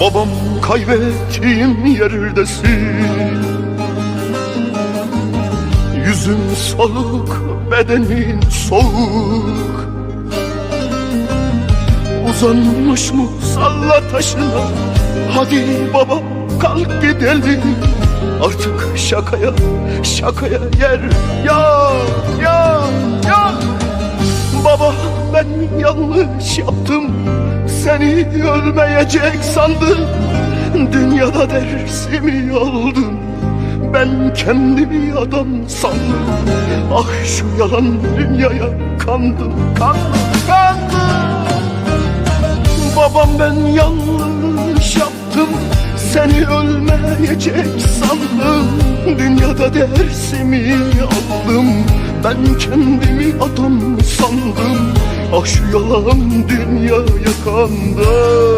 Babam kaybettiğim yerdesin Yüzün soluk, bedenin soğuk. Uzanmış mı salla taşına Hadi baba kalk gidelim. Artık şakaya, şakaya yer Ya, yanlış yaptım. Seni ölmeyecek sandım. Dünyada dersimi aldım. Ben kendimi adam sandım. Ah şu yalan dünyaya kandım. Kandım, kandım. Babam ben yanlış yaptım. Seni ölmeyecek sandım. Dünyada dersimi aldım. Ben kendimi adam Ah şu yalan dünyaya kandım